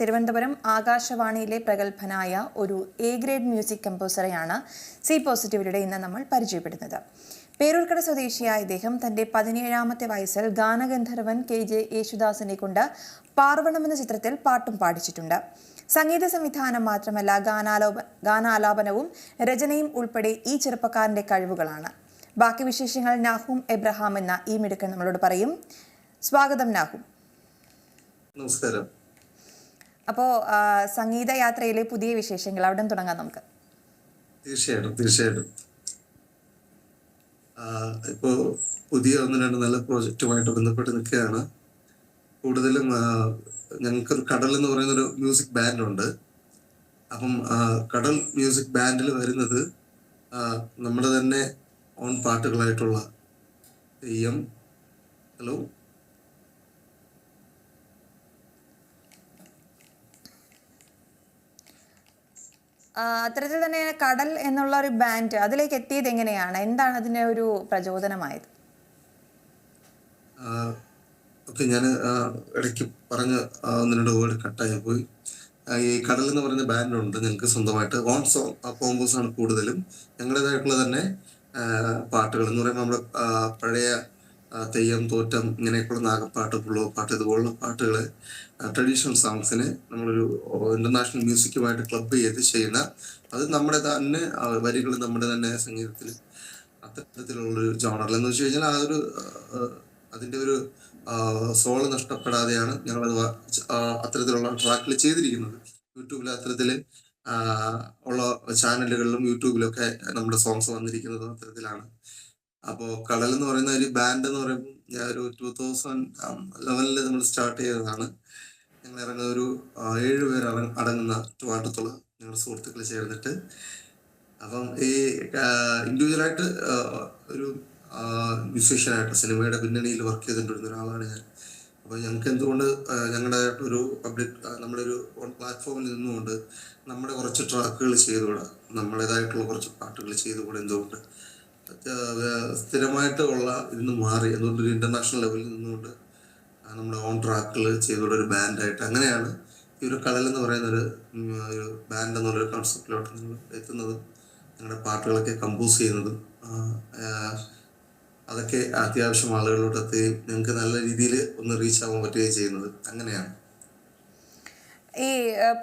തിരുവനന്തപുരം ആകാശവാണിയിലെ പ്രഗത്ഭനായ ഒരു എ ഗ്രേഡ് മ്യൂസിക് കമ്പോസറെയാണ് സി പോസിറ്റീവിലൂടെ ഇന്ന് നമ്മൾ പരിചയപ്പെടുന്നത്. പേരൂർക്കട സ്വദേശിയായ ഇദ്ദേഹം തന്റെ പതിനേഴാമത്തെ വയസ്സിൽ ഗാനഗന്ധർവൻ കെ ജെ യേശുദാസിനെ കൊണ്ട് പാർവണം എന്ന ചിത്രത്തിൽ പാട്ടും പാടിച്ചിട്ടുണ്ട്. സംഗീത സംവിധാനം മാത്രമല്ല ഗാനാലോപ ഗാനാലാപനവും രചനയും ഉൾപ്പെടെ ഈ ചെറുപ്പക്കാരന്റെ കഴിവുകളാണ്. ബാക്കി വിശേഷങ്ങൾ നാഹും എബ്രഹാം എന്ന ഈ മിടുക്കൻ നമ്മളോട് പറയും. സ്വാഗതം നാഹും. നമസ്കാരം. അപ്പോൾ സംഗീത യാത്രയിലെ പുതിയ വിശേഷങ്ങൾ അവിടെ തുടങ്ങാം നമുക്ക്. തീർച്ചയായിട്ടും തീർച്ചയായിട്ടും. ഇപ്പോ പുതിയ ഒന്ന് രണ്ട് നല്ല പ്രോജക്റ്റുമായിട്ട് ബന്ധപ്പെട്ട് നിൽക്കുകയാണ്. കൂടുതലും ഞങ്ങൾക്ക് കടൽ എന്ന് പറയുന്ന ഒരു മ്യൂസിക് ബാൻഡ് ഉണ്ട് അപ്പം കടൽ മ്യൂസിക് ബാൻഡിൽ വരുന്നത് നമ്മുടെ തന്നെ ഓൺ പാട്ടുകളായിട്ടുള്ള തെയ്യം ഹലോ അത്തരത്തിൽ തന്നെ കടൽ എന്നുള്ള ഒരു ബാൻഡ് അതിലേക്ക് എത്തിയത് എങ്ങനെയാണ്? എന്താണ് അതിന്റെ ഒരു പ്രചോദനമായത്? ഓക്കെ ഞാൻ ഇടയ്ക്ക് പറഞ്ഞ ഒന്നിനോട് വേർഡ് കട്ടായി പോയി. ഈ കടൽ എന്ന് പറയുന്ന ബാൻഡുണ്ട് ഞങ്ങൾക്ക് സ്വന്തമായിട്ട്. ഓൺ സോങ് കോമ്പോസ് ആണ് കൂടുതലും. ഞങ്ങളുടേതായിട്ടുള്ള തന്നെ പാട്ടുകൾ എന്ന് പറയുമ്പോൾ നമ്മുടെ പഴയ തെയ്യം തോറ്റം ഇങ്ങനെയൊക്കെയുള്ള നാഗപ്പാട്ട് പുള്ളോപ്പാട്ട് ഇതുപോലുള്ള പാട്ടുകൾ ട്രഡീഷണൽ സോങ്സിനെ നമ്മളൊരു ഇന്റർനാഷണൽ മ്യൂസിക്കുമായിട്ട് ക്ലബ് ചെയ്ത് ചെയ്യുന്ന അത് നമ്മുടെ തന്നെ വരികൾ നമ്മുടെ തന്നെ സംഗീതത്തിൽ അത്തരത്തിലുള്ളൊരു ജോണർ എന്ന് വെച്ച് കഴിഞ്ഞാൽ ആ ഒരു അതിന്റെ ഒരു സോൾ നഷ്ടപ്പെടാതെയാണ് ഞങ്ങൾ അത്തരത്തിലുള്ള ട്രാക്കിൽ ചെയ്തിരിക്കുന്നത്. യൂട്യൂബിൽ അത്തരത്തിൽ ഉള്ള ചാനലുകളിലും യൂട്യൂബിലൊക്കെ നമ്മുടെ സോങ്സ് വന്നിരിക്കുന്നതും അത്തരത്തിലാണ്. അപ്പോൾ കടൽ എന്ന് പറയുന്ന ഒരു ബാൻഡ് എന്ന് പറയുമ്പോൾ ഞാൻ ഒരു ടൂ തൗസൻഡ് ലെവലിൽ നമ്മൾ സ്റ്റാർട്ട് ചെയ്തതാണ്. ഞങ്ങൾ ഇറങ്ങുന്ന ഒരു ഏഴ് പേര് അട- അടങ്ങുന്ന ട്രിവാൻഡ്രത്തുള്ള ഞങ്ങളുടെ സുഹൃത്തുക്കൾ ചേർന്നിട്ട്. അപ്പം ഈ ഇൻഡിവിജ്വലായിട്ട് ഒരു മ്യൂസീഷ്യനായിട്ട് സിനിമയുടെ പിന്നണിയിൽ വർക്ക് ചെയ്തിട്ടുണ്ടിരുന്ന ഒരാളാണ് ഞാൻ. അപ്പോൾ ഞങ്ങൾക്ക് എന്തുകൊണ്ട് ഞങ്ങളുടെ ഒരു പബ്ലിക് നമ്മുടെ ഒരു പ്ലാറ്റ്ഫോമിൽ നിന്നുകൊണ്ട് നമ്മുടെ കുറച്ച് ട്രാക്കുകൾ ചെയ്തുകൂടാ? നമ്മുടേതായിട്ടുള്ള കുറച്ച് പാട്ടുകൾ ചെയ്തുകൂടെ എന്തുകൊണ്ട്? സ്ഥിരമായിട്ട് ഉള്ള ഇന്ന് മാറി. അതുകൊണ്ട് ഒരു ഇന്റർനാഷണൽ ലെവലിൽ നിന്നുകൊണ്ട് നമ്മുടെ ഓൺ ട്രാക്കിൽ ചെയ്തുകൊണ്ട് ഒരു ബാൻഡായിട്ട് അങ്ങനെയാണ് ഈ ഒരു കടൽ എന്ന് പറയുന്ന ഒരു ബാൻഡ് എന്നുള്ളൊരു കോൺസെപ്റ്റിലോട്ട് നിങ്ങൾ എത്തുന്നതും ഞങ്ങളുടെ പാട്ടുകളൊക്കെ കമ്പോസ് ചെയ്യുന്നതും അതൊക്കെ അത്യാവശ്യം ആളുകളിലോട്ട് എത്തുകയും നിങ്ങൾക്ക് നല്ല രീതിയിൽ ഒന്ന് റീച്ച് ആവാൻ പറ്റുകയും ചെയ്യുന്നത് അങ്ങനെയാണ്. ഈ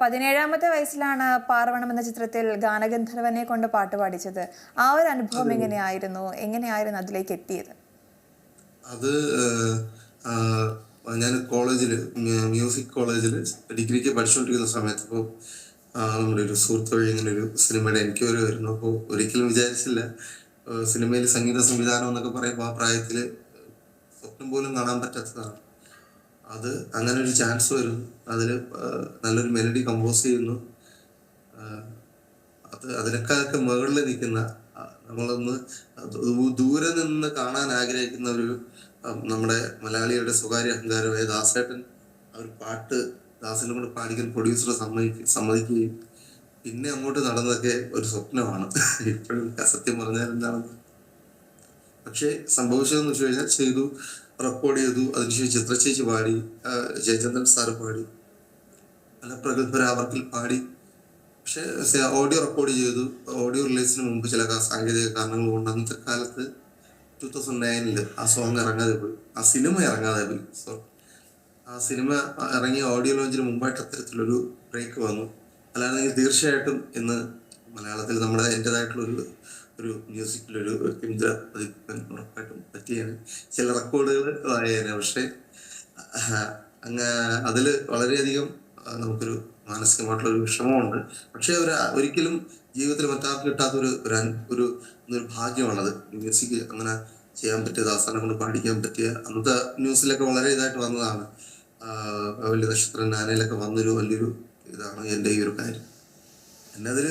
പതിനേഴാമത്തെ വയസ്സിലാണ് പാർവണം എന്ന ചിത്രത്തിൽ ഗാനഗന്ധർവനെ കൊണ്ട് പാട്ട് പാടിച്ചത്. ആ ഒരു അനുഭവം എങ്ങനെയായിരുന്നു? എങ്ങനെയായിരുന്നു അതിലേക്ക് എത്തിയത്? അത് ഞാൻ കോളേജിൽ മ്യൂസിക് കോളേജിൽ ഡിഗ്രിക്ക് പഠിച്ചുകൊണ്ടിരിക്കുന്ന സമയത്ത് ഇപ്പോൾ നമ്മുടെ ഒരു സുഹൃത്ത് വഴി ഇങ്ങനെ ഒരു സിനിമയുടെ എനിക്ക് ഒരു വരുന്നു. അപ്പോൾ ഒരിക്കലും വിചാരിച്ചില്ല. സിനിമയിൽ സംഗീത സംവിധാനം എന്നൊക്കെ പറയുമ്പോൾ ആ പ്രായത്തിൽ സ്വപ്നം പോലും കാണാൻ പറ്റാത്തതാണ്. അത് അങ്ങനെ ഒരു ചാൻസ് വരും അതിൽ നല്ലൊരു മെലഡി കമ്പോസ് ചെയ്യുന്നു. അത് അതിനേക്കാളൊക്കെ മുകളിൽ നിൽക്കുന്ന നമ്മളൊന്ന് ദൂരെ നിന്ന് കാണാൻ ആഗ്രഹിക്കുന്ന ഒരു നമ്മുടെ മലയാളിയുടെ സ്വകാര്യ അഹങ്കാരമായ ദാസേട്ടൻ ആ ഒരു പാട്ട് ദാസിനെ കൊണ്ട് പാടിക്കാൻ പ്രൊഡ്യൂസറെ സമ്മതിക്കും സമ്മതിക്കുകയും പിന്നെ അങ്ങോട്ട് നടന്നതൊക്കെ ഒരു സ്വപ്നമാണ്. ഇപ്പോഴും സത്യം പറഞ്ഞാൽ എന്താണെന്ന്. പക്ഷേ സംഭവിച്ചതെന്ന് വെച്ച് കഴിഞ്ഞാൽ ചെയ്തു. റെക്കോർഡ് ചെയ്തു അതിനുശേഷം ചിത്രചേച്ചി പാടി ജയചന്ദ്രൻ സാറ് പാടി. പല പ്രഗത്ഭരാവർക്കിൽ പാടി. പക്ഷെ ഓഡിയോ റെക്കോർഡ് ചെയ്തു. ഓഡിയോ റിലീസിന് മുമ്പ് ചില സാങ്കേതിക കാരണങ്ങൾ കൊണ്ട് അന്നത്തെ കാലത്ത് ടൂ തൗസൻഡ് നയനിൽ ആ സോങ് ഇറങ്ങാതെ പോയി. ആ സിനിമ ഇറങ്ങാതെ പോയി. സോ ആ സിനിമ ഇറങ്ങിയ ഓഡിയോ ലോഞ്ചിന് മുമ്പായിട്ട് അത്തരത്തിലൊരു ബ്രേക്ക് വന്നു. അല്ലാതെ തീർച്ചയായിട്ടും ഇന്ന് മലയാളത്തിൽ നമ്മുടെ എന്റെതായിട്ടുള്ള ഒരു മ്യൂസിക്കിലൊരു കേന്ദ്ര പതിപ്പൻ ഉറപ്പായിട്ടും പറ്റിയാണ്. ചില റെക്കോർഡുകൾ വായന. പക്ഷേ അങ്ങ് അതിൽ വളരെയധികം നമുക്കൊരു മാനസികമായിട്ടുള്ള ഒരു വിഷമമുണ്ട്. പക്ഷേ ഒരു ഒരിക്കലും ജീവിതത്തിൽ മറ്റാർക്കും കിട്ടാത്ത ഒരു ഒരു ഒരു ഭാഗ്യമാണത്. മ്യൂസിക് അങ്ങനെ ചെയ്യാൻ പറ്റിയത് അവസാനം കൊണ്ട് പാടിക്കാൻ പറ്റിയ. അന്നത്തെ ന്യൂസിലൊക്കെ വളരെ ഇതായിട്ട് വന്നതാണ്. വലിയ നക്ഷത്ര നാനയിലൊക്കെ വന്നൊരു വലിയൊരു ഇതാണ് എന്റെ ഈ ഒരു കാര്യം. എന്നെ അതിൽ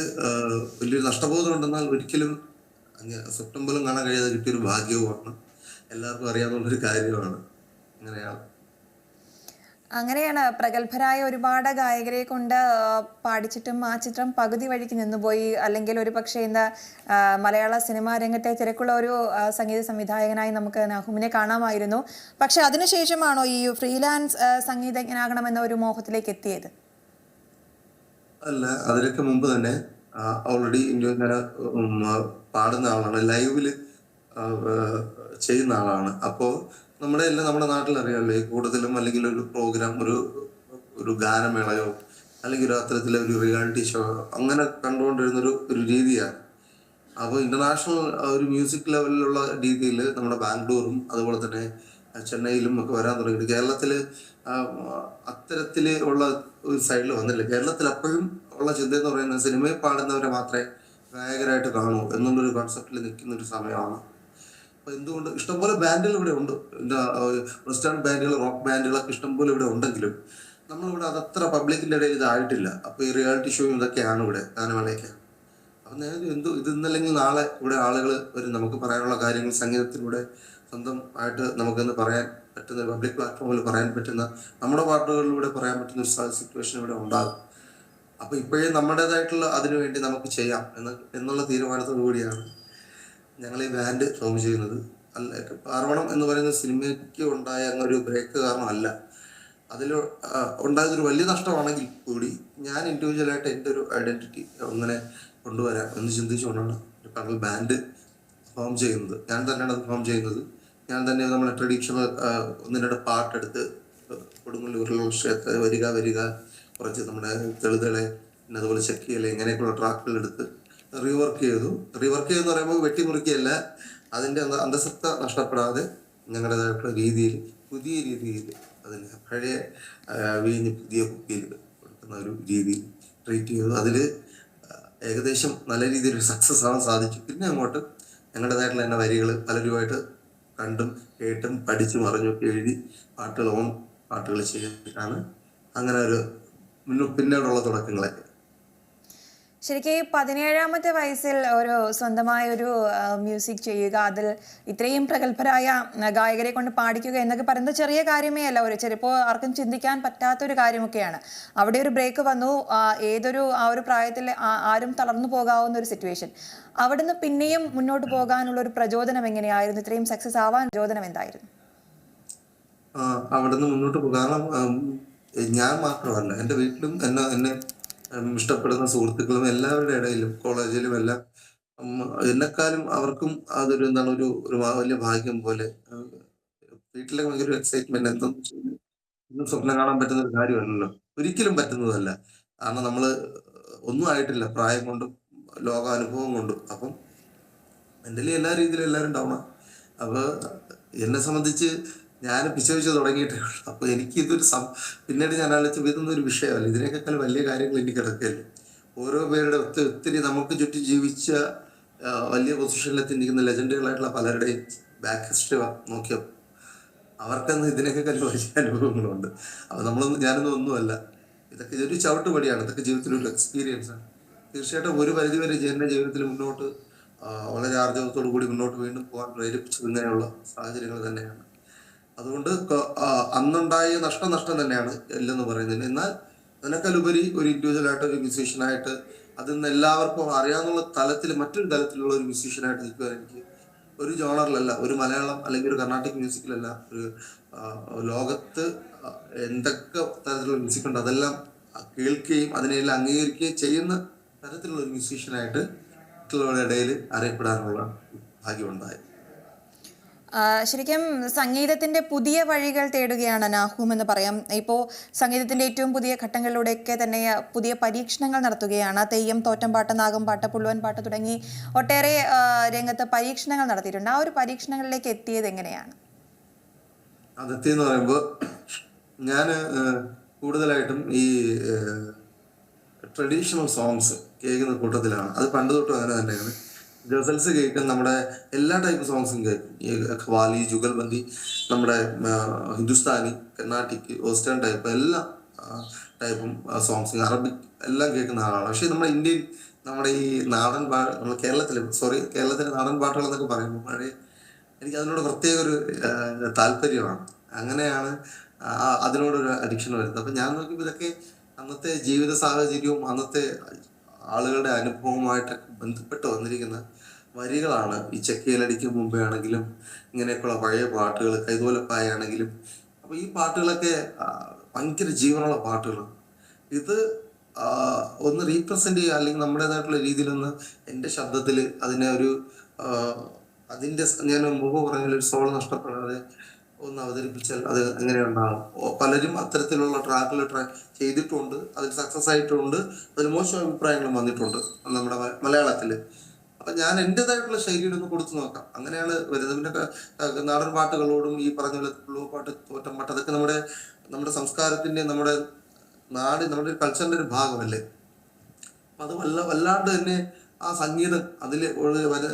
വലിയൊരു നഷ്ടബോധം ഉണ്ടെന്നാൽ ഒരിക്കലും അങ്ങ് സ്വപ്നം പോലും കാണാൻ കഴിയാതെ കിട്ടിയൊരു ഭാഗ്യവുമാണ്. എല്ലാവർക്കും അറിയാവുന്നൊരു കാര്യമാണ്. അങ്ങനെയാണ്. അങ്ങനെയാണ് പ്രഗത്ഭരായ ഒരുപാട് ഗായകരെ കൊണ്ട് പാടിച്ചിട്ടും ആ ചിത്രം പകുതി വഴിക്ക് നിന്നുപോയി. അല്ലെങ്കിൽ ഒരു പക്ഷേ എന്താ മലയാള സിനിമാ രംഗത്തെ തിരക്കുള്ള ഒരു സംഗീത സംവിധായകനായി നമുക്ക് നഹുമിനെ കാണാമായിരുന്നു. പക്ഷെ അതിനുശേഷമാണോ ഈ ഫ്രീലാൻസ് സംഗീതജ്ഞനാകണമെന്ന ഒരു മോഹത്തിലേക്ക് എത്തിയത്? അല്ല അതിനൊക്കെ മുമ്പ് തന്നെ ഓൾറെഡി ആ, പാടുന്ന ആളാണ് ലൈവിൽ ചെയ്യുന്ന ആളാണ്. അപ്പോൾ നമ്മുടെ എല്ലാം നമ്മുടെ നാട്ടിൽ അറിയാമല്ലോ ഈ കൂടുതലും അല്ലെങ്കിൽ ഒരു പ്രോഗ്രാം ഒരു ഒരു ഗാനമേളയോ അല്ലെങ്കിൽ ഒരു അത്തരത്തിലെ ഒരു റിയാലിറ്റി ഷോ അങ്ങനെ കണ്ടുകൊണ്ടിരുന്നൊരു ഒരു രീതിയാണ്. അപ്പോൾ ഇന്റർനാഷണൽ ഒരു മ്യൂസിക് ലെവലിലുള്ള രീതിയിൽ നമ്മുടെ ബാംഗ്ലൂരും അതുപോലെ തന്നെ ചെന്നൈയിലും ഒക്കെ വരാൻ തുടങ്ങി കേരളത്തിൽ അത്തരത്തിൽ ഉള്ള ഒരു സൈഡിൽ വന്നില്ല. കേരളത്തിൽ അപ്പോഴും ഉള്ള ചിന്ത എന്ന് പറയുന്നത് സിനിമയിൽ പാടുന്നവരെ മാത്രമേ ഗായകരായിട്ട് കാണൂ എന്നുള്ളൊരു കോൺസെപ്റ്റിൽ നിൽക്കുന്ന ഒരു സമയമാണ്. അപ്പൊ എന്തുകൊണ്ട് ഇഷ്ടംപോലെ ബാൻഡുകൾ ഇവിടെ ഉണ്ട്. വെസ്റ്റേൺ ബാൻഡുകൾ റോക്ക് ബാൻഡുകളൊക്കെ ഇഷ്ടംപോലെ ഇവിടെ ഉണ്ടെങ്കിലും നമ്മളിവിടെ അതത്ര പബ്ലിക്കിന്റെ ഇടയിൽ ഇതായിട്ടില്ല. അപ്പോൾ ഈ റിയാലിറ്റി ഷോയും ഇതൊക്കെയാണ് ഇവിടെ ഗാനമേളയൊക്കെ. അപ്പം ഞാൻ എന്തോ ഇത് ഇന്നല്ലെങ്കിൽ നാളെ ഇവിടെ ആളുകൾ ഒരു നമുക്ക് പറയാനുള്ള കാര്യങ്ങൾ സംഗീതത്തിലൂടെ സ്വന്തം ആയിട്ട് നമുക്കെന്ന് പറയാൻ പറ്റുന്ന പബ്ലിക് പ്ലാറ്റ്ഫോമിൽ പറയാൻ പറ്റുന്ന നമ്മുടെ പാട്ടുകളിലൂടെ പറയാൻ പറ്റുന്ന ഒരു സിറ്റുവേഷൻ ഇവിടെ ഉണ്ടാകും. അപ്പൊ ഇപ്പോഴേ നമ്മുടേതായിട്ടുള്ള അതിനു വേണ്ടി നമുക്ക് ചെയ്യാം എന്ന് എന്നുള്ള തീരുമാനത്തോടു കൂടിയാണ് ഞങ്ങൾ ഈ ബാൻഡ് ഫോം ചെയ്യുന്നത്. അല്ല പാർവണം എന്ന് പറയുന്ന സിനിമയ്ക്ക് ഉണ്ടായ ഒരു ബ്രേക്ക് കാരണമല്ല. അതിൽ ഉണ്ടായതൊരു വലിയ നഷ്ടമാണെങ്കിൽ കൂടി ഞാൻ ഇൻഡിവിജ്വലായിട്ട് എന്റെ ഒരു ഐഡന്റിറ്റി അങ്ങനെ കൊണ്ടുവരാം എന്ന് ചിന്തിച്ചുകൊണ്ടാണ് പകൽ ബാൻഡ് ഫോം ചെയ്യുന്നത്. ഞാൻ തന്നെയാണ് അത് ഫോം ചെയ്യുന്നത്. ഞാൻ തന്നെ നമ്മളെ ട്രഡീഷണൽ ഒന്നിനോട് പാട്ടെടുത്ത് കൊടുങ്ങല്ലൂരിലുള്ള ക്ഷേത്ര വരിക വരിക കുറച്ച് നമ്മുടെ തെളിതളെ പിന്നെ അതുപോലെ ചെക്കിയലെ ഇങ്ങനെയൊക്കെയുള്ള ട്രാക്കുകൾ എടുത്ത് റീവർക്ക് ചെയ്തു. റീവർക്ക് ചെയ്തെന്ന് പറയുമ്പോൾ വെട്ടിമുറിക്കുകയല്ല അതിന്റെ അന്ത- അന്തസത്ത നഷ്ടപ്പെടാതെ ഞങ്ങളുടേതായിട്ടുള്ള രീതിയിൽ പുതിയ രീതിയിൽ അതിന് പഴയ വീഞ്ഞ് പുതിയ കുപ്പിയിൽ കൊടുക്കുന്ന ഒരു രീതിയിൽ ട്രീറ്റ് ചെയ്തു. അതിൽ ഏകദേശം നല്ല രീതിയിൽ സക്സസ് ആവാൻ സാധിച്ചു. പിന്നെ അങ്ങോട്ട് ഞങ്ങളുടേതായിട്ടുള്ള തന്നെ വരികൾ പലരുമായിട്ട് കണ്ടും കേട്ടും പഠിച്ചും അറിഞ്ഞൊക്കെ എഴുതി പാട്ടുകൾ ഓൺ പാട്ടുകൾ ചെയ്തിട്ടാണ് അങ്ങനെ ഒരു പിന്നീടുള്ള തുടക്കങ്ങളൊക്കെ ശരിക്കും ഈ പതിനേഴാമത്തെ വയസ്സിൽ ഒരു സ്വന്തമായ ഒരു മ്യൂസിക് ചെയ്യുക അതിൽ ഇത്രയും പ്രഗത്ഭരായ ഗായകരെ കൊണ്ട് പാടിക്കുക എന്നൊക്കെ പറയുന്നത് ചെറിയ കാര്യമേ അല്ല. ഒരു ചിലപ്പോൾ ആർക്കും ചിന്തിക്കാൻ പറ്റാത്ത ഒരു കാര്യമൊക്കെയാണ്. അവിടെ ഒരു ബ്രേക്ക് വന്നു ഏതൊരു ആ ഒരു പ്രായത്തിൽ ആരും തളർന്നു പോകാവുന്ന ഒരു സിറ്റുവേഷൻ അവിടുന്ന് പിന്നെയും മുന്നോട്ട് പോകാനുള്ള ഒരു പ്രചോദനം എങ്ങനെയായിരുന്നു? ഇത്രയും സക്സസ് ആവാൻ പ്രചോദനം എന്തായിരുന്നു? അവിടുന്ന് മുന്നോട്ട് പോകും കാരണം ഉം, ഞാൻ മാത്രമല്ല എന്റെ വീട്ടിലും എന്നെ എന്നെ ഇഷ്ടപ്പെടുന്ന സുഹൃത്തുക്കളും എല്ലാവരുടെ ഇടയിലും കോളേജിലും എല്ലാം എന്നെക്കാളും അവർക്കും അതൊരു എന്താണ് ഒരു ഒരു വലിയ ഭാഗ്യം പോലെ വീട്ടിലെ ഭയങ്കര ഒരു എക്സൈറ്റ്മെന്റ് എന്തെന്ന് ഇന്നും സ്വപ്നം കാണാൻ പറ്റുന്ന ഒരു കാര്യമല്ലല്ലോ. ഒരിക്കലും പറ്റുന്നതല്ല. കാരണം നമ്മൾ ഒന്നും ആയിട്ടില്ല. പ്രായം കൊണ്ടും ലോകാനുഭവം കൊണ്ടും. അപ്പം മെന്റലി എല്ലാ രീതിയിലും എല്ലാവരും ഡൗണാണ് അപ്പൊ എന്നെ സംബന്ധിച്ച് ഞാൻ പിശവിച്ച് തുടങ്ങിയിട്ടേ ഉള്ളൂ. അപ്പൊ എനിക്ക് ഇതൊരു സം പിന്നീട് ഞാൻ ആലോചിച്ചപ്പോൾ ഒരു വിഷയമല്ല. ഇതിനേക്കാൾ വലിയ കാര്യങ്ങൾ എനിക്ക് കിടക്കുകയല്ലേ ഓരോ പേരുടെ ഒത്തിരി ഒത്തിരി നമുക്ക് ചുറ്റും ജീവിച്ച വലിയ പൊസിഷനിലെത്തി നിൽക്കുന്ന ലെജൻഡുകളായിട്ടുള്ള പലരുടെയും ബാക്ക് ഹിസ്റ്ററി നോക്കിയോ അവർക്കൊന്നും ഇതിനേക്കാൾ വലിയ അനുഭവങ്ങളുണ്ട്. അപ്പൊ നമ്മളൊന്നും ഞാനൊന്നും ഒന്നുമല്ല. ഇതൊക്കെ ഒരു ചവിട്ടുപടിയാണ്. ഇതൊക്കെ എക്സ്പീരിയൻസ് ആണ്. തീർച്ചയായിട്ടും ഒരു പരിധിവരെ വരെ ജയന്റെ ജീവിതത്തിൽ മുന്നോട്ട് വളരെ ആർജവത്തോടു കൂടി മുന്നോട്ട് വീണ്ടും പോകാൻ പ്രേരിപ്പിച്ചത് ഇങ്ങനെയുള്ള സാഹചര്യങ്ങൾ തന്നെയാണ്. അതുകൊണ്ട് അന്നുണ്ടായ നഷ്ടം നഷ്ടം തന്നെയാണ് എല്ലെന്ന് പറയുന്നത്. എന്നാൽ അതിനേക്കാളുപരി ഒരു ഇൻഡിവിജ്വൽ ആയിട്ട് ഒരു മ്യൂസീഷ്യനായിട്ട് അതിൽ നിന്ന് എല്ലാവർക്കും അറിയാവുന്ന തലത്തിൽ മറ്റൊരു തലത്തിലുള്ള ഒരു മ്യൂസീഷ്യനായിട്ട് നിൽക്കുക എനിക്ക് ഒരു ജോണറിലല്ല ഒരു മലയാളം അല്ലെങ്കിൽ ഒരു കർണാട്ടിക് മ്യൂസിക്കിലല്ല ഒരു ലോകത്ത് എന്തൊക്കെ തരത്തിലുള്ള മ്യൂസിക് ഉണ്ട് അതെല്ലാം കേൾക്കുകയും അതിനെല്ലാം അംഗീകരിക്കുകയും ചെയ്യുന്ന തരത്തിലുള്ള ഒരു മ്യൂസീഷ്യനായിട്ട് മറ്റുള്ളവരുടെ ഇടയിൽ അറിയപ്പെടാനുള്ള ഭാഗ്യമുണ്ടായി ശരിക്കും സംഗീതത്തിന്റെ പുതിയ വഴികൾ തേടുകയാണ് നാഹൂം എന്ന് പറയാം. ഇപ്പോൾ സംഗീതത്തിന്റെ ഏറ്റവും പുതിയ ഘട്ടങ്ങളിലൂടെയൊക്കെ തന്നെ പുതിയ പരീക്ഷണങ്ങൾ നടത്തുകയാണ്. തെയ്യം തോറ്റംപാട്ട് നാഗംപാട്ട് പുള്ളുവൻ പാട്ട് തുടങ്ങി ഒട്ടേറെ രംഗത്ത് പരീക്ഷണങ്ങൾ നടത്തിയിട്ടുണ്ട്. ആ ഒരു പരീക്ഷണങ്ങളിലേക്ക് എത്തിയത് എങ്ങനെയാണ്? ഞാൻ കൂടുതലായിട്ടും ഈ ട്രഡീഷണൽ സോങ്സ് കേൾക്കുന്ന കൂട്ടത്തിലാണ്. അത് പണ്ട് തൊട്ടും അങ്ങനെ തന്നെയാണ്. ഗസൽസ് കേൾക്കും നമ്മുടെ എല്ലാ ടൈപ്പ് സോങ്സും കേൾക്കും. ഈ ഖവാലി ജുഗൽബന്ദി നമ്മുടെ ഹിന്ദുസ്ഥാനി കർണാട്ടിക് വെസ്റ്റേൺ ടൈപ്പ് എല്ലാ ടൈപ്പും സോങ്സും അറബിക് എല്ലാം കേൾക്കുന്ന ആളാണ്. പക്ഷേ നമ്മുടെ ഇന്ത്യൻ നമ്മുടെ ഈ നാടൻ പാട്ട് നമ്മൾ കേരളത്തിൽ സോറി കേരളത്തിലെ നാടൻ പാട്ടുകൾ എന്നൊക്കെ പറയുമ്പോൾ പഴയ എനിക്ക് അതിനോട് പ്രത്യേക ഒരു താല്പര്യമാണ്. അങ്ങനെയാണ് അതിനോടൊരു അഡിക്ഷൻ വരുന്നത്. അപ്പം ഞാൻ നോക്കിയപ്പോൾ ഇതൊക്കെ അന്നത്തെ ജീവിത സാഹചര്യവും അന്നത്തെ ആളുകളുടെ അനുഭവവുമായിട്ടൊക്കെ ബന്ധപ്പെട്ട് വന്നിരിക്കുന്ന വരികളാണ്. ഈ ചെക്കയിലടിക്കും മുമ്പേ ആണെങ്കിലും ഇങ്ങനെയൊക്കെയുള്ള പഴയ പാട്ടുകൾ കൈതോലപ്പായാണെങ്കിലും അപ്പോൾ ഈ പാട്ടുകളൊക്കെ ഭയങ്കര ജീവനുള്ള പാട്ടുകളാണ്. ഇത് ഒന്ന് റീപ്രസെന്റ് ചെയ്യുക അല്ലെങ്കിൽ നമ്മുടേതായിട്ടുള്ള രീതിയിലൊന്ന് എന്റെ ശബ്ദത്തിൽ അതിനെ ഒരു അതിന്റെ ഞാൻ മുമ്പ് പറഞ്ഞ ഒരു സോൾ നഷ്ടപ്പെടാതെ ഒന്ന് അവതരിപ്പിച്ചാൽ അത് എങ്ങനെ ഉണ്ടാകും പലരും അത്തരത്തിലുള്ള ട്രാക്കിൽ ട്രാക്ക് ചെയ്തിട്ടുണ്ട്. അതിൽ സക്സസ് ആയിട്ടുണ്ട്. അതിൽ മോശം അഭിപ്രായങ്ങളും വന്നിട്ടുണ്ട് നമ്മുടെ മലയാളത്തിൽ അപ്പൊ ഞാൻ എന്റെതായിട്ടുള്ള ശൈലിയിൽ ഒന്ന് കൊടുത്തു നോക്കാം. അങ്ങനെയാണ് വരുന്നത് പിന്നെ ക- ക- നാടൻ പാട്ടുകളോടും ഈ പറഞ്ഞ പോലെ പാട്ട് തോറ്റം പാട്ട് അതൊക്കെ നമ്മുടെ നമ്മുടെ സംസ്കാരത്തിന്റെ നമ്മുടെ നാട് നമ്മുടെ കൾച്ചറിന്റെ ഒരു ഭാഗമല്ലേ? അപ്പൊ അത് വല്ല വല്ലാണ്ട് തന്നെ ആ സംഗീതം അതിൽ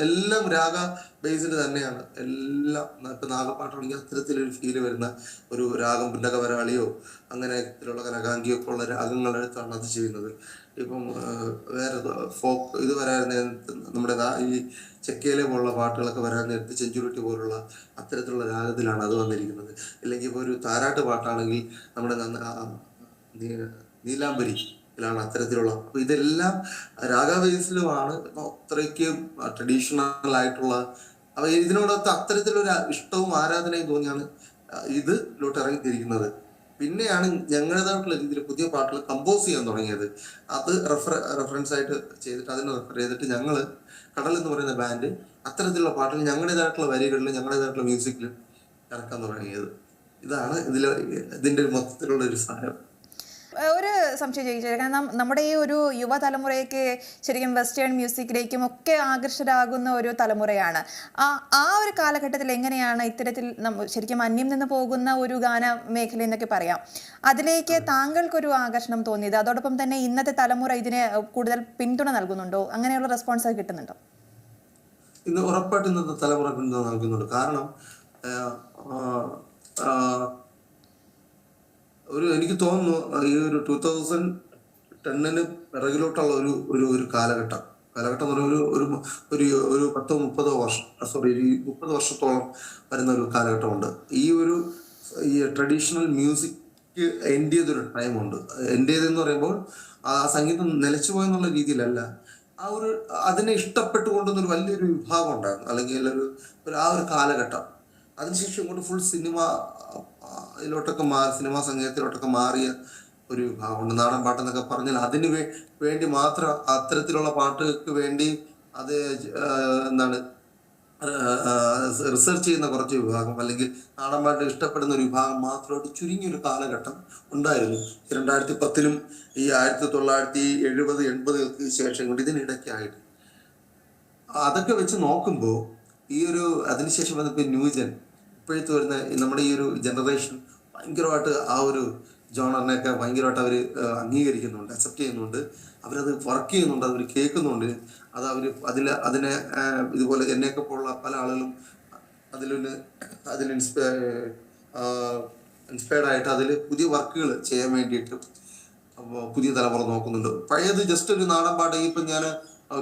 എല്ലാം രാഗ ബേസ്ഡ് തന്നെയാണ്. എല്ലാം ഇപ്പം നാഗപ്പാട്ടാണെങ്കിൽ അത്തരത്തിലൊരു ഫീൽ വരുന്ന ഒരു രാഗം പുന്നകവരാളിയോ അങ്ങനെ ഇത്തരത്തിലുള്ള കനകാങ്കിയോ ഒക്കെ ഉള്ള രാഗങ്ങളെടുത്താണ് അത് ചെയ്യുന്നത്. ഇപ്പം വേറെ ഫോക്ക് ഇത് വരാൻ നമ്മുടെ ഈ ചെക്കയിലെ പോലുള്ള പാട്ടുകളൊക്കെ വരാൻ നേരത്ത് ചെഞ്ചുരുട്ടി പോലുള്ള അത്തരത്തിലുള്ള രാഗത്തിലാണ് അത് വന്നിരിക്കുന്നത്. ഇല്ലെങ്കിൽ ഇപ്പോൾ ഒരു താരാട്ട് പാട്ടാണെങ്കിൽ നമ്മുടെ നീലാംബരി. ാണ് അത്തരത്തിലുള്ള. അപ്പൊ ഇതെല്ലാം രാഗാബേസിലുമാണ് അത്രയ്ക്ക് ട്രഡീഷണൽ ആയിട്ടുള്ള അപ്പൊ ഇതിനോടൊത്ത് അത്തരത്തിലൊരു ഇഷ്ടവും ആരാധനയും തോന്നിയാണ് ഇത് ഇറങ്ങിത്തിരിക്കുന്നത് പിന്നെയാണ് ഞങ്ങളുടേതായിട്ടുള്ള രീതിയിൽ പുതിയ പാട്ടുകൾ കമ്പോസ് ചെയ്യാൻ തുടങ്ങിയത്. അത് റെഫർ റെഫറൻസ് ആയിട്ട് ചെയ്തിട്ട് അതിനെ റെഫർ ചെയ്തിട്ട് ഞങ്ങൾ കടൽ എന്ന് പറയുന്ന ബാൻഡ് അത്തരത്തിലുള്ള പാട്ടുകൾ ഞങ്ങളുടേതായിട്ടുള്ള വരികളിലും ഞങ്ങളുടേതായിട്ടുള്ള മ്യൂസിക്കിലും ഇറക്കാൻ തുടങ്ങിയത്. ഇതാണ് ഇതിൽ ഇതിന്റെ മൊത്തത്തിലുള്ള ഒരു സാരം. ഒരു സംശയം ചോദിച്ചത് കാരണം നമ്മുടെ ഈ ഒരു യുവതലമുറയൊക്കെ ശരിക്കും വെസ്റ്റേൺ മ്യൂസിക്കിലേക്കും ഒക്കെ ആകർഷരാകുന്ന ഒരു തലമുറയാണ്. ആ ആ ഒരു കാലഘട്ടത്തിൽ എങ്ങനെയാണ് ഇത്തരത്തിൽ ശരിക്കും അന്യം നിന്ന് പോകുന്ന ഒരു ഗാന മേഖല എന്നൊക്കെ പറയാം. അതിലേക്ക് താങ്കൾക്കൊരു ആകർഷണം തോന്നിയത് അതോടൊപ്പം തന്നെ ഇന്നത്തെ തലമുറ ഇതിന് കൂടുതൽ പിന്തുണ നൽകുന്നുണ്ടോ? അങ്ങനെയുള്ള റെസ്പോൺസ് കിട്ടുന്നുണ്ടോ? ഇന്ന് ഉറപ്പായിട്ടും ഇന്നത്തെ തലമുറ പിന്തുണ നൽകുന്നുണ്ട്. കാരണം ഒരു എനിക്ക് തോന്നുന്നു ഈ ഒരു ടൂ തൗസൻഡ് ടെന്നിന് പിറകിലോട്ടുള്ള ഒരു ഒരു ഒരു കാലഘട്ടം. കാലഘട്ടം എന്ന് പറഞ്ഞാൽ ഒരു ഒരു ഒരു പത്തോ മുപ്പതോ വർഷം സോറി ഒരു മുപ്പത് വർഷത്തോളം വരുന്ന ഒരു കാലഘട്ടമുണ്ട്. ഈ ഒരു ഈ ട്രഡീഷണൽ മ്യൂസിക് എൻഡ് ചെയ്തൊരു ടൈമുണ്ട് എൻഡ് ചെയ്തെന്ന് പറയുമ്പോൾ ആ സംഗീതം നിലച്ചു പോയെന്നുള്ള രീതിയിലല്ല ആ ഒരു അതിനെ ഇഷ്ടപ്പെട്ടുകൊണ്ടുന്ന ഒരു വലിയൊരു വിഭാഗം ഉണ്ടായിരുന്നു. അല്ലെങ്കിൽ ഒരു ആ ഒരു കാലഘട്ടം. അതിനുശേഷം ഇങ്ങോട്ട് ഫുൾ സിനിമ ഇതിലോട്ടൊക്കെ മാറി സിനിമാ സംഗീതത്തിലോട്ടൊക്കെ മാറിയ ഒരു വിഭാഗമുണ്ട് നാടൻ പാട്ടെന്നൊക്കെ പറഞ്ഞാൽ അതിന് വേണ്ടി മാത്രം അത്തരത്തിലുള്ള പാട്ടുകൾക്ക് വേണ്ടി അത് എന്താണ് റിസർച്ച് ചെയ്യുന്ന കുറച്ച് വിഭാഗം അല്ലെങ്കിൽ നാടൻ പാട്ട് ഇഷ്ടപ്പെടുന്ന ഒരു വിഭാഗം മാത്രമായിട്ട് ചുരുങ്ങിയ ഒരു കാലഘട്ടം ഉണ്ടായിരുന്നു. രണ്ടായിരത്തി പത്തിലും ഈ ആയിരത്തി തൊള്ളായിരത്തി എഴുപത് എൺപതുകൾക്ക് ശേഷം കൊണ്ട് ഇതിനിടയ്ക്കായിട്ട്. അതൊക്കെ വെച്ച് നോക്കുമ്പോൾ ഈ ഒരു അതിനുശേഷം വന്നപ്പോൾ ന്യൂജൻ ഇപ്പോഴത്തെ വരുന്ന നമ്മുടെ ഈ ഒരു ജനറേഷൻ ഭയങ്കരമായിട്ട് ആ ഒരു ജോണറിനെയൊക്കെ ഭയങ്കരമായിട്ട് അവർ അംഗീകരിക്കുന്നുണ്ട് അക്സെപ്റ്റ് ചെയ്യുന്നുണ്ട്. അവരത് വർക്ക് ചെയ്യുന്നുണ്ട് അവർ കേൾക്കുന്നുണ്ട്. അത് അവർ അതിൽ അതിനെ ഇതുപോലെ എന്നെയൊക്കെ പോലുള്ള പല ആളുകളും അതിലൊരു അതിൽ ഇൻസ്പയർ ഇൻസ്പയർഡ് ആയിട്ട് അതിൽ പുതിയ വർക്കുകൾ ചെയ്യാൻ വേണ്ടിയിട്ട് പുതിയ തലമുറ നോക്കുന്നുണ്ട്. പഴയത് ജസ്റ്റ് ഒരു നാടൻ പാട്ട് ഇപ്പം ഞാൻ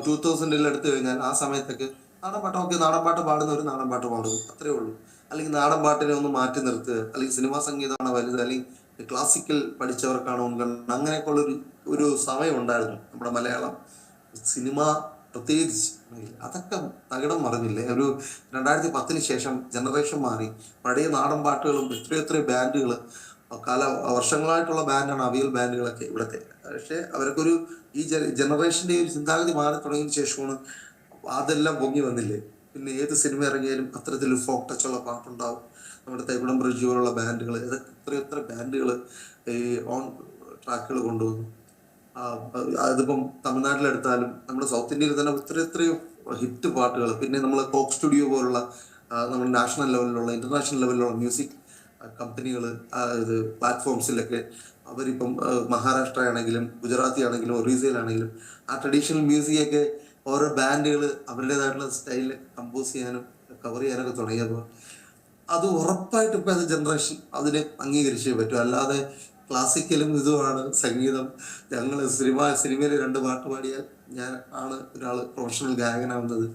ടൂ തൗസൻഡിൽ എടുത്തു കഴിഞ്ഞാൽ ആ സമയത്തൊക്കെ നാടൻ പാട്ട് ഓക്കെ നാടൻ പാട്ട് പാടുന്ന ഒരു നാടൻ പാട്ട് പാടും. അത്രേ ഉള്ളൂ. അല്ലെങ്കിൽ നാടൻ പാട്ടിനെ ഒന്ന് മാറ്റി നിർത്തുക. അല്ലെങ്കിൽ സിനിമാ സംഗീതമാണ് വലുത്. അല്ലെങ്കിൽ ക്ലാസിക്കൽ പഠിച്ചവർക്കാണ് മുൻഗണന. അങ്ങനെയൊക്കെ ഉള്ളൊരു ഒരു സമയം ഉണ്ടായിരുന്നു നമ്മുടെ മലയാളം സിനിമ പ്രത്യേകിച്ച്. അതൊക്കെ തകിടം മറിഞ്ഞില്ലേ? ഒരു രണ്ടായിരത്തി പത്തിന് ശേഷം ജനറേഷൻ മാറി. പഴയ നാടൻ പാട്ടുകളും എത്രയോ എത്രയോ ബാൻഡുകൾ കാല വർഷങ്ങളായിട്ടുള്ള ബാൻഡാണ് അവിയൽ ബാൻഡുകളൊക്കെ ഇവിടുത്തെ. പക്ഷേ അവർക്കൊരു ഈ ജനറേഷന്റെ ഒരു ചിന്താഗതി മാറി തുടങ്ങിയതിന് ശേഷമാണ് അതെല്ലാം പൊങ്ങി വന്നില്ലേ? പിന്നെ ഏത് സിനിമ ഇറങ്ങിയാലും അത്തരത്തിൽ ഫോക്ക് ടച്ചുള്ള പാട്ടുണ്ടാവും. നമ്മുടെ തൈകുളം ബ്രിഡ്ജ് പോലുള്ള ബാൻഡുകൾ ഇതൊക്കെ എത്ര എത്ര ബാൻഡുകൾ ഈ ഓൺ ട്രാക്കുകൾ കൊണ്ടുവന്നു. അതിപ്പം തമിഴ്നാട്ടിലെടുത്താലും നമ്മുടെ സൗത്ത് ഇന്ത്യയിൽ തന്നെ ഒത്തിരി എത്രയോ ഹിറ്റ് പാട്ടുകൾ പിന്നെ നമ്മൾ കോക്ക് സ്റ്റുഡിയോ പോലുള്ള നമ്മുടെ നാഷണൽ ലെവലിലുള്ള ഇന്റർനാഷണൽ ലെവലിലുള്ള മ്യൂസിക് കമ്പനികൾ ഇത് പ്ലാറ്റ്ഫോംസിലൊക്കെ അവരിപ്പം മഹാരാഷ്ട്ര ആണെങ്കിലും ഗുജറാത്തി ആണെങ്കിലും ഒറീസയിലാണെങ്കിലും ആ ട്രഡീഷണൽ മ്യൂസിക്കൊക്കെ ഓരോ ബാൻഡുകൾ അവരുടേതായിട്ടുള്ള സ്റ്റൈലിൽ കമ്പോസ് ചെയ്യാനും കവർ ചെയ്യാനൊക്കെ തുടങ്ങിയപ്പോൾ അത് ഉറപ്പായിട്ട് ഇപ്പം അത് ജനറേഷൻ അതിനെ അംഗീകരിച്ചേ പറ്റൂ. അല്ലാതെ ക്ലാസിക്കലും ഇതുമാണ് സംഗീതം. ഞങ്ങൾ സിനിമ സിനിമയിൽ രണ്ട് പാട്ട് പാടിയാൽ ഞാൻ ആണ് ഒരാൾ പ്രൊഫഷണൽ ഗായകനാവുന്നത്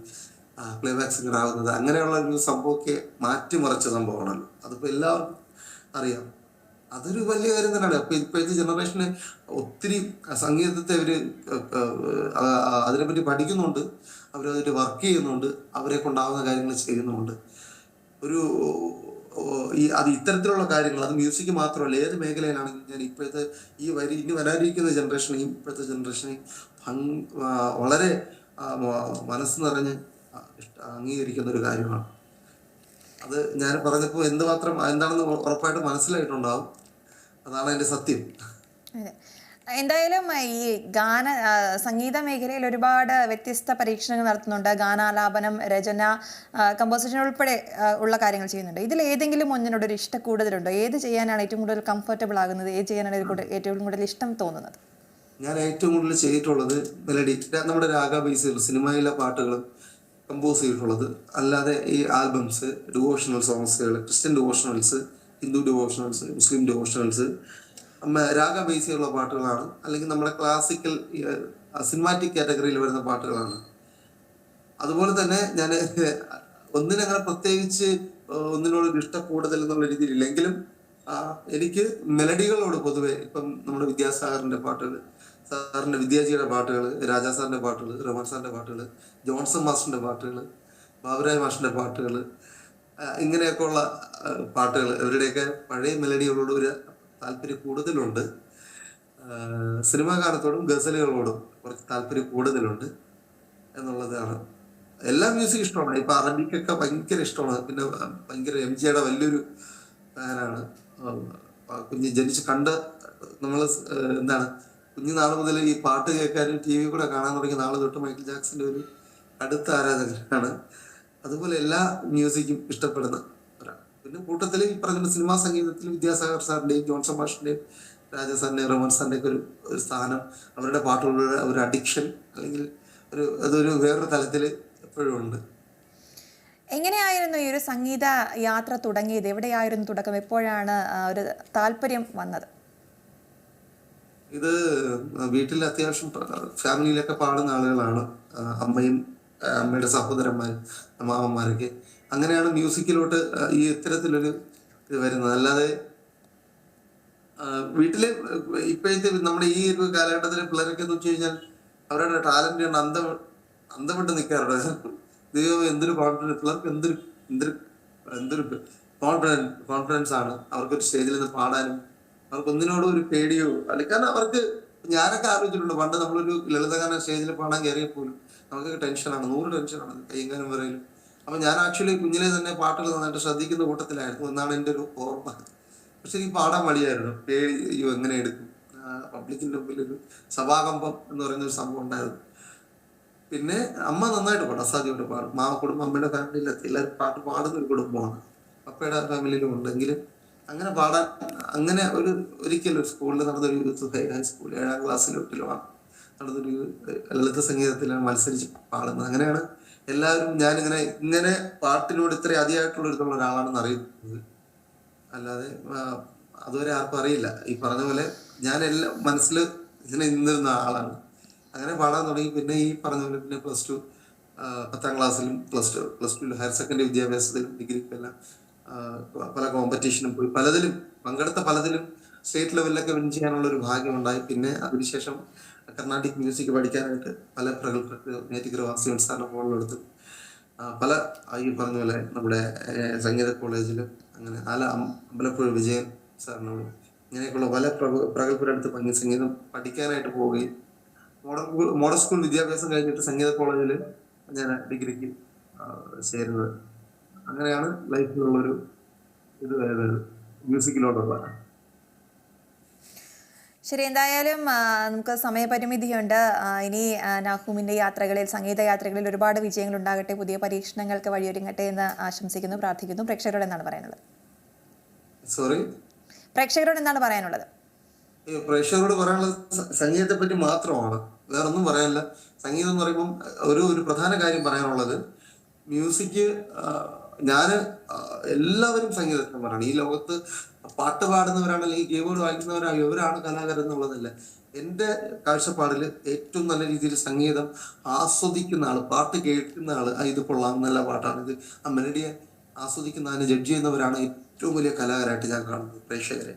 പ്ലേബാക്ക് സിംഗർ ആവുന്നത്. അങ്ങനെയുള്ള ഒരു സംഭവമൊക്കെ മാറ്റിമറിച്ച സംഭവമാണല്ലോ. അതിപ്പോൾ എല്ലാവർക്കും അറിയാം. അതൊരു വലിയ കാര്യം തന്നെയാണ്. അപ്പൊ ഇപ്പോഴത്തെ ജനറേഷന് ഒത്തിരി സംഗീതത്തെ അവർ അതിനെപ്പറ്റി പഠിക്കുന്നുണ്ട്. അവരതിട്ട് വർക്ക് ചെയ്യുന്നുണ്ട്. അവരെ കൊണ്ടാവുന്ന കാര്യങ്ങൾ ചെയ്യുന്നുണ്ട്. ഒരു ഈ അത് ഇത്തരത്തിലുള്ള കാര്യങ്ങൾ അത് മ്യൂസിക് മാത്രമല്ല ഏത് മേഖലയിലാണെങ്കിലും ഞാൻ ഇപ്പോഴത്തെ ഈ വരി ഇനി വരാനിരിക്കുന്ന ജനറേഷനെയും ഇപ്പോഴത്തെ ജനറേഷനെയും വളരെ മനസ്സ് നിറഞ്ഞ് അംഗീകരിക്കുന്ന ഒരു കാര്യമാണ്. അത് ഞാൻ പറഞ്ഞപ്പോൾ എന്തുമാത്രം എന്താണെന്ന് ഉറപ്പായിട്ട് മനസ്സിലായിട്ടുണ്ടാവും. അതാണ് അതിന്റെ സത്യം. എന്തായാലും ഈ ഗാന സംഗീത മേഖലയിൽ ഒരുപാട് വ്യത്യസ്ത പരീക്ഷണങ്ങൾ നടത്തുന്നുണ്ട്. ഗാനാലാപനം രചന കമ്പോസിഷൻ ഉൾപ്പെടെ ഉള്ള കാര്യങ്ങൾ ചെയ്യുന്നുണ്ട്. ഇതിൽ ഏതെങ്കിലും ഒന്നിനോട് ഒരു ഇഷ്ടം കൂടുതലുണ്ടോ? ഏത് ചെയ്യാനാണ് ഏറ്റവും കൂടുതൽ കംഫർട്ടബിൾ ആകുന്നത്? ഏത് ചെയ്യാനാണ് ഏറ്റവും കൂടുതൽ ഇഷ്ടം തോന്നുന്നത്? ഞാൻ ഏറ്റവും കൂടുതൽ ചെയ്തിട്ടുള്ളത് മെലഡി നമ്മുടെ രാഗ ബേസുകൾ സിനിമയിലെ പാട്ടുകൾ കമ്പോസ് ചെയ്തിട്ടുള്ളത്. അല്ലാതെ ഈ albums devotional സോങ്സുകൾ Christian devotionals Hindu devotionals Muslim devotionals raga base ചെയ്തുള്ള പാട്ടുകളാണ് അല്ലെങ്കിൽ നമ്മുടെ ക്ലാസിക്കൽ സിനിമാറ്റിക് കാറ്റഗറിയിൽ വരുന്ന പാട്ടുകളാണ്. അതുപോലെ തന്നെ ഞാൻ ഒന്നിനങ്ങനെ പ്രത്യേകിച്ച് ഒന്നിനോട് ഒന്നിനോടൊരു ഇഷ്ടം കൂടുതൽ എന്നുള്ള രീതിയിലില്ല എങ്കിലും എനിക്ക് മെലഡികളോട് പൊതുവെ ഇപ്പം നമ്മുടെ വിദ്യാസാഗറിന്റെ പാട്ടുകൾ സാറിന്റെ വിദ്യാജിയുടെ പാട്ടുകൾ രാജാ സാറിന്റെ പാട്ടുകൾ റഹ്മാൻ സാറിന്റെ പാട്ടുകൾ ജോൺസൺ മാസ്റ്ററിന്റെ പാട്ടുകൾ ബാബുരായ മാഷിന്റെ പാട്ടുകൾ ഇങ്ങനെയൊക്കെയുള്ള പാട്ടുകൾ ഇവരുടെയൊക്കെ പഴയ മെലഡികളോട് ഒരു താല്പര്യം കൂടുതലുണ്ട്. സിനിമാ ഗാനത്തോടും ഗസലുകളോടും കുറച്ച് താല്പര്യം കൂടുതലുണ്ട് എന്നുള്ളതാണ്. എല്ലാ മ്യൂസിക് ഇഷ്ടമാണ്. ഇപ്പൊ അറബിക്കൊക്കെ ഭയങ്കര ഇഷ്ടമാണ്. പിന്നെ ഭയങ്കര എം ജിയുടെ വലിയൊരു ഫാനാണ്. കുഞ്ഞ് ജനിച്ച് കണ്ട് നമ്മൾ എന്താണ് കുഞ്ഞു കുഞ്ഞുനാൾ മുതൽ ഈ പാട്ട് കേൾക്കാനും ടി വി കൂടെ കാണാൻ തുടങ്ങിയ നാളെ തൊട്ട് മൈക്കിൾ ജാക്സന്റെ ഒരു അടുത്ത ആരാധകനാണ് അതുപോലെ എല്ലാ മ്യൂസിക്കും ഇഷ്ടപ്പെടുന്ന ഒരാൾ പിന്നെ കൂട്ടത്തിൽ ഈ പറഞ്ഞ സിനിമാ സംഗീതത്തിൽ വിദ്യാസാഗർ സാറിന്റെയും ജോൺസൺ മാഷിന്റെയും രാജാ സാറിന്റെയും റഹ്മാൻ സാറിന്റെ ഒക്കെ ഒരു ഒരു സ്ഥാനം അവരുടെ പാട്ടുകളുടെ ഒരു അഡിക്ഷൻ അല്ലെങ്കിൽ ഒരു അതൊരു വേറൊരു തലത്തിൽ എപ്പോഴും ഉണ്ട്. എങ്ങനെയായിരുന്നു ഈ ഒരു സംഗീത യാത്ര തുടങ്ങിയത്? എവിടെയായിരുന്നു തുടക്കം? എപ്പോഴാണ് ഒരു താല്പര്യം വന്നത്? ഇത് വീട്ടിൽ അത്യാവശ്യം ഫാമിലിയിലൊക്കെ പാടുന്ന ആളുകളാണ്. അമ്മയും അമ്മയുടെ സഹോദരന്മാർ മാമന്മാരൊക്കെ അങ്ങനെയാണ് മ്യൂസിക്കിലോട്ട് ഈ ഇത്തരത്തിലൊരു ഇത് വരുന്നത്. അല്ലാതെ വീട്ടിലെ ഇപ്പോഴത്തെ നമ്മുടെ ഈ ഒരു കാലഘട്ടത്തിലെ പിള്ളേരൊക്കെ എന്ന് വെച്ച് കഴിഞ്ഞാൽ അവരുടെ ടാലന്റ് കൊണ്ട് അന്തം അന്തം നിൽക്കാറുണ്ട്. ദൈവം എന്തൊരു കോൺഫിഡൻസ് പിള്ളേർക്ക് എന്തൊരു എന്തൊരു എന്തൊരു കോൺഫിഡൻസ് കോൺഫിഡൻസ് ആണ്. അവർക്കൊരു സ്റ്റേജിൽ നിന്ന് പാടാനും അവർക്ക് ഒന്നിനോടും ഒരു പേടിയോ അല്ലെങ്കിൽ കാരണം അവർക്ക് ഞാനൊക്കെ ആലോചിച്ചിട്ടുണ്ട് പണ്ട് നമ്മളൊരു ലളിതഗാന സ്റ്റേജിൽ പാടാൻ കയറിയപ്പോലും നമുക്കൊക്കെ ടെൻഷനാണ്. നൂറ് ടെൻഷനാണ്. കയ്യങ്കാനും പറയലും അപ്പം ഞാൻ ആക്ച്വലി കുഞ്ഞിലെ തന്നെ പാട്ടുകൾ നന്നായിട്ട് ശ്രദ്ധിക്കുന്ന കൂട്ടത്തിലായിരുന്നു. എന്നാണ് എന്റെ ഒരു ഓർമ്മ. പക്ഷെ എനിക്ക് പാടാൻ മടിയായിരുന്നു. പേടി അയ്യോ എങ്ങനെ എടുക്കും? പബ്ലിക്കിന്റെ മുമ്പിൽ ഒരു സഭാകമ്പം എന്ന് പറയുന്ന ഒരു സംഭവം ഉണ്ടായിരുന്നു. പിന്നെ അമ്മ നന്നായിട്ട് പാടും. അസാധ്യമായിട്ട് പാടും. മാ കുടുംബം അമ്മയുടെ ഫാമിലിയിലെത്തി എല്ലാവരും പാട്ട് പാടുന്ന ഒരു കുടുംബമാണ്. പപ്പയുടെ ഫാമിലിയിലും ഉണ്ടെങ്കിലും അങ്ങനെ പാടാൻ അങ്ങനെ ഒരു ഒരിക്കലും സ്കൂളിൽ നടന്നൊരു യൂത്ത് ഹൈ ഹൈസ്കൂൾ ഏഴാം ക്ലാസ്സിലൊട്ടിലുമാണ് നടന്നൊരു ലളിത സംഗീതത്തിലാണ് മത്സരിച്ച് പാടുന്നത്. അങ്ങനെയാണ് എല്ലാവരും ഞാനിങ്ങനെ ഇങ്ങനെ പാട്ടിനോട് ഇത്ര അതിയായിട്ടുള്ള ഒരുത്തുള്ള ഒരാളാണെന്ന് അറിയുന്നത്. അല്ലാതെ അതുവരെ ആർക്കും അറിയില്ല. ഈ പറഞ്ഞ പോലെ ഞാൻ എല്ലാം മനസ്സിൽ ഇങ്ങനെ നിന്നിരുന്ന ആളാണ്. അങ്ങനെ പാടാൻ തുടങ്ങി. പിന്നെ ഈ പറഞ്ഞ പോലെ പിന്നെ പ്ലസ് ടു പത്താം ക്ലാസ്സിലും plus two plus two higher secondary വിദ്യാഭ്യാസത്തിലും ഡിഗ്രിക്കും എല്ലാം പല കോമ്പറ്റീഷനും പോയി. പലതിലും പങ്കെടുത്ത പലതിലും സ്റ്റേറ്റ് ലെവലിലൊക്കെ വിൻ ചെയ്യാനുള്ള ഒരു ഭാഗ്യമുണ്ടായി പിന്നെ അതിനുശേഷം കർണാട്ടിക് മ്യൂസിക് പഠിക്കാനായിട്ട് പല പ്രഗത്ഭർക്ക് നേറ്റിക്കര സാറിന് ഫോണിലെടുത്ത് പല ഈ പറഞ്ഞ പോലെ നമ്മുടെ സംഗീത കോളേജിലും അങ്ങനെ ആല അമ്പലപ്പുഴ വിജയൻ സാറിനോട് ഇങ്ങനെയൊക്കെയുള്ള പല പ്രഗ- പ്രഗത്ഭരടുത്ത് പങ്കി സംഗീതം പഠിക്കാനായിട്ട് പോവുകയും മോഡൽ മോഡൽ സ്കൂൾ വിദ്യാഭ്യാസം കഴിഞ്ഞിട്ട് സംഗീത കോളേജിൽ ഞാൻ ഡിഗ്രിക്ക് ചേരുന്നത്. അങ്ങനെയാണ് ലൈഫിലുള്ളൊരു ഇത് വരുന്നത്. മ്യൂസിക്കിലോട്ടുള്ള ശരി എന്തായാലും നമുക്ക് സമയപരിമിതിയുണ്ട്. ഇനി നാഹൂമിന്റെ യാത്രകളിൽ സംഗീത യാത്രകളിൽ ഒരുപാട് വിജയങ്ങൾ ഉണ്ടാകട്ടെ പുതിയ പരീക്ഷണങ്ങൾക്ക് വഴിയൊരുങ്ങട്ടെ എന്ന് ആശംസിക്കുന്നു പ്രാർത്ഥിക്കുന്നു. പ്രേക്ഷകരോട് എന്താണ് പറയാനുള്ളത്? സോറി പ്രേക്ഷകരോട് എന്താണ് പറയാനുള്ളത്? പ്രേക്ഷകരോട് പറയാനുള്ളത് സംഗീതത്തെ പറ്റി മാത്രമാണ്. വേറെ ഒന്നും പറയാനില്ല. സംഗീതം എന്ന് പറയുമ്പം ഒരു ഒരു പ്രധാന കാര്യം പറയാനുള്ളത് മ്യൂസിക് ഞാൻ എല്ലാവരും സംഗീതജ്ഞന്മാരാണ്. ഈ ലോകത്ത് പാട്ട് പാടുന്നവരാണ് അല്ലെങ്കിൽ കീബോർഡ് വായിക്കുന്നവരാണ് ഇവരാണ് കലാകാരൻ എന്നുള്ളതല്ല. എന്റെ കാഴ്ചപ്പാടിൽ ഏറ്റവും നല്ല രീതിയിൽ സംഗീതം ആസ്വദിക്കുന്ന ആൾ പാട്ട് കേൾക്കുന്ന ആൾ ഇത് കൊള്ളാം നല്ല പാട്ടാണ്. ഇത് ആ മെലഡിയെ ആസ്വദിക്കുന്ന അതിനെ ജഡ്ജ് ചെയ്യുന്നവരാണ് ഏറ്റവും വലിയ കലാകാരായിട്ട് ഞാൻ കാണുന്നത് പ്രേക്ഷകരെ.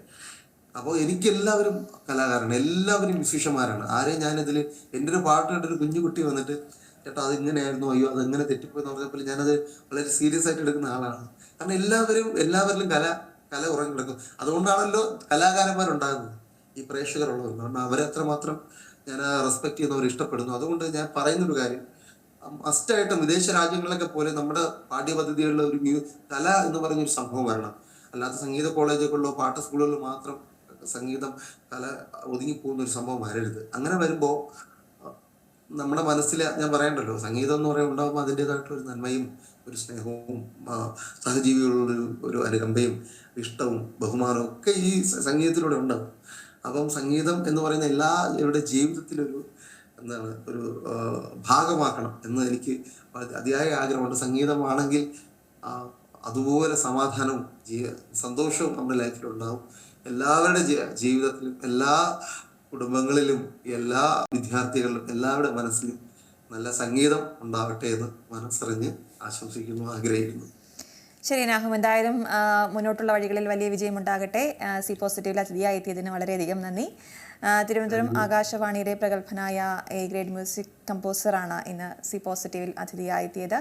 അപ്പോൾ എനിക്ക് എല്ലാവരും കലാകാരാണ്. എല്ലാവരും മ്യൂസീഷ്യന്മാരാണ് ആരെയും ഞാനിതിൽ എന്റെ ഒരു പാട്ട് കേട്ടൊരു കുഞ്ഞു കുട്ടി വന്നിട്ട് ചേട്ടാ അത് ഇങ്ങനെയായിരുന്നു അയ്യോ അത് എങ്ങനെ തെറ്റിപ്പോയി? എന്ന് പറഞ്ഞപ്പോൾ ഞാനത് വളരെ സീരിയസ് ആയിട്ട് എടുക്കുന്ന ആളാണ്. കാരണം എല്ലാവരും എല്ലാവരിലും കല കല ഉറങ്ങി കിടക്കും. അതുകൊണ്ടാണല്ലോ കലാകാരന്മാരുണ്ടാകുന്നത്. ഈ പ്രേക്ഷകരുള്ളത് കാരണം അവരെ അത്രമാത്രം ഞാൻ റെസ്പെക്ട് ചെയ്യുന്നവർ ഇഷ്ടപ്പെടുന്നു. അതുകൊണ്ട് ഞാൻ പറയുന്നൊരു കാര്യം. മസ്റ്റായിട്ടും വിദേശ രാജ്യങ്ങളിലൊക്കെ പോലെ നമ്മുടെ പാഠ്യപദ്ധതികളിൽ ഒരു മ്യൂ കല എന്ന് പറഞ്ഞൊരു സംഭവം വരണം. അല്ലാത്ത സംഗീത കോളേജുകളിലോ പാട്ട് സ്കൂളുകളിലോ മാത്രം സംഗീതം കല ഒതുങ്ങിപ്പോകുന്ന ഒരു സംഭവം വരരുത്. അങ്ങനെ വരുമ്പോൾ നമ്മുടെ മനസ്സിൽ ഞാൻ പറയണ്ടല്ലോ സംഗീതം എന്ന് പറയുമ്പോൾ ഉണ്ടാകുമ്പോൾ അതിന്റെതായിട്ടുള്ള ഒരു നന്മയും ഒരു സ്നേഹവും സഹജീവികളോടൊരു ഒരു അനുകമ്പയും ഇഷ്ടവും ബഹുമാനവും ഒക്കെ ഈ സംഗീതത്തിലൂടെ ഉണ്ടാവും. അപ്പം സംഗീതം എന്ന് പറയുന്ന എല്ലാ ഇവരുടെ ജീവിതത്തിലൊരു എന്താണ് ഒരു ഭാഗമാക്കണം എന്ന് എനിക്ക് അതിയായ ആഗ്രഹമുണ്ട്. സംഗീതമാണെങ്കിൽ അതുപോലെ സമാധാനവും ജീ- സന്തോഷവും നമ്മുടെ ലൈഫിൽ ഉണ്ടാവും. എല്ലാവരുടെ ജീവിതത്തിലും എല്ലാ കുടുംബങ്ങളിലും എല്ലാ വിദ്യാർത്ഥികളിലും എല്ലാവരുടെ മനസ്സിലും നല്ല സംഗീതം ഉണ്ടാവട്ടെ എന്ന് മനസ്സറിഞ്ഞ് ആശംസിക്കുന്നു ആഗ്രഹിക്കുന്നു. ശരി നാഹും. എന്തായാലും മുന്നോട്ടുള്ള വഴികളിൽ വലിയ വിജയമുണ്ടാകട്ടെ ഉണ്ടാകട്ടെ. സി പോസിറ്റീവിൽ അതിഥിയായി എത്തിയതിന് വളരെയധികം നന്ദി. തിരുവനന്തപുരം ആകാശവാണിയുടെ പ്രഗത്ഭനായ എ ഗ്രേഡ് മ്യൂസിക് കമ്പോസറാണ് ഇന്ന് സി പോസിറ്റീവിൽ അതിഥിയായി എത്തിയത്.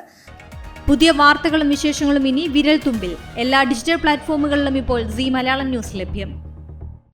പുതിയ വാർത്തകളും വിശേഷങ്ങളും ഇനി വിരൽ തുമ്പിൽ എല്ലാ ഡിജിറ്റൽ പ്ലാറ്റ്ഫോമുകളിലും ഇപ്പോൾ സി മലയാളം ന്യൂസ് ലഭ്യം.